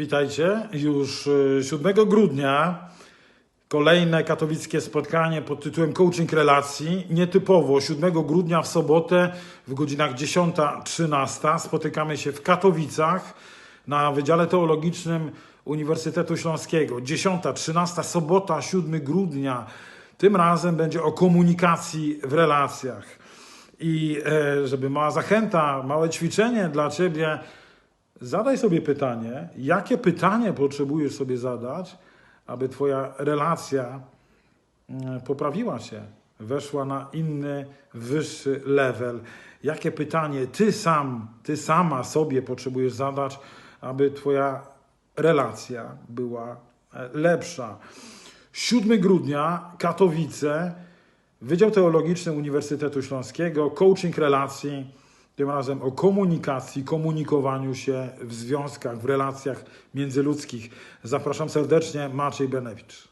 Witajcie. Już y, 7 grudnia kolejne katowickie spotkanie pod tytułem Coaching Relacji. Nietypowo 7 grudnia w sobotę w godzinach 10-13 spotykamy się w Katowicach na Wydziale Teologicznym Uniwersytetu Śląskiego. 10-13 sobota 7 grudnia. Tym razem będzie o komunikacji w relacjach. I e, żeby mała zachęta, małe ćwiczenie dla Ciebie, Zadaj sobie pytanie, jakie pytanie potrzebujesz sobie zadać, aby Twoja relacja mm, poprawiła się, weszła na inny, wyższy level. Jakie pytanie Ty sam, Ty sama sobie potrzebujesz zadać, aby Twoja relacja była e, lepsza. 7 grudnia, Katowice, Wydział Teologiczny Uniwersytetu Śląskiego, coaching relacji, tym razem o komunikacji, komunikowaniu się w związkach, w relacjach międzyludzkich. Zapraszam serdecznie, Maciej Benewicz.